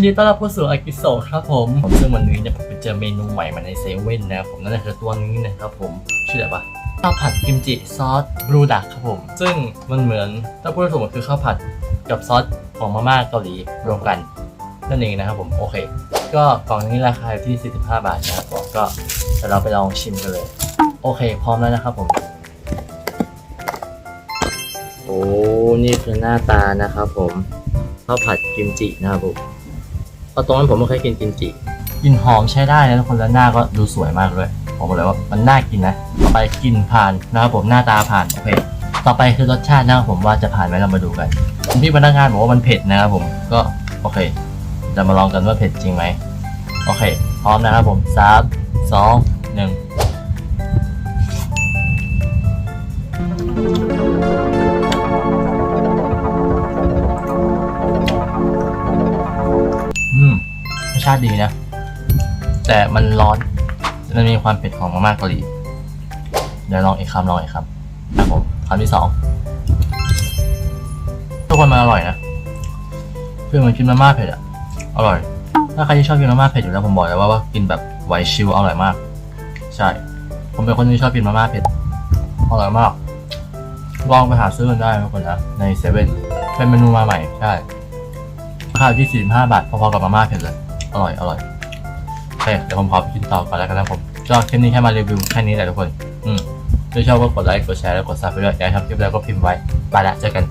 นดีต้อนรับเข้าสู่อากิโซครับผม ผมซึ่งวันนี้เนี่ยผมไปเจอเมนูใหม่มาในเซเว่นนะครับผมนั่นก็คือตัวนี้นะครับผมชื่ออะไรวะข้าวผัดกิมจิซอสบลูดักครับผม ซึ่งมันเหมือนถ้าพูดถูกมันคือข้าวผัดกับซอสของมาม่าเกาหลีรวมกันนั่นเองนะครับผมโอเค ก็กล่องนี้ราคาอยู่ที่ 45 บาทนะครับผมก็เดี๋ยวเราไปลองชิมกันเลย โอเค พร้อมแล้วนะครับผม โอ้นี่คือหน้าตานะครับผมข้าวผัดกิมจินะครับผม เอาตรงนั้นผมไม่เคยกินกิมจิกลิ่นหอมใช้ได้นะทุกคนแล้วหน้าก็ดูสวยมากเลยผมบอกเลยว่ามันน่ากินนะต่อไปกลิ่นผ่านนะครับผมหน้าตาผ่านโอเคต่อไปคือรสชาตินะครับผมว่าจะผ่านไหมเรามาดูกันพี่พนักงานบอกว่ามันเผ็ดนะครับผมก็โอเค จะมาลองกันว่าเผ็ดจริงไหมโอเค พร้อมนะครับผมสามสองหนึ่ง ชาติดีนะ แต่มันร้อน มันมีความเผ็ดของมาม่าเกาหลี เดี๋ยวลองอีกคำลองอีกคำครับผมคำที่สองทุกคนมันอร่อยนะคือมันกินมาม่าเผ็ดอะอร่อย ถ้าใครที่ชอบกินมาม่าเผ็ดอยู่แล้วผมบอกเลยว่าว่ากินแบบไหวชิวอร่อยมาก ใช่ ผมเป็นคนที่ชอบกินมาม่าเผ็ด อร่อยมาก ลองไปหาซื้อกันได้ทุกคนนะ ในเซเว่น เป็นเมนูมาใหม่ ใช่ราคาอยู่ที่45บาทพอๆกับมาม่าเผ็ดเลย อร่อยอร่อยโอเคเดี๋ยวผมขอไปกินต่อก่อนแล้วกันนะผมก็คลิปนี้แค่มารีวิวแค่นี้แหละทุกคน อืมถ้าชอบก็กดไลค์กดแชร์แล้วกดซับไปด้วยอยากทำคลิปแล้วก็พิมพ์ไว้ไปละเจอกัน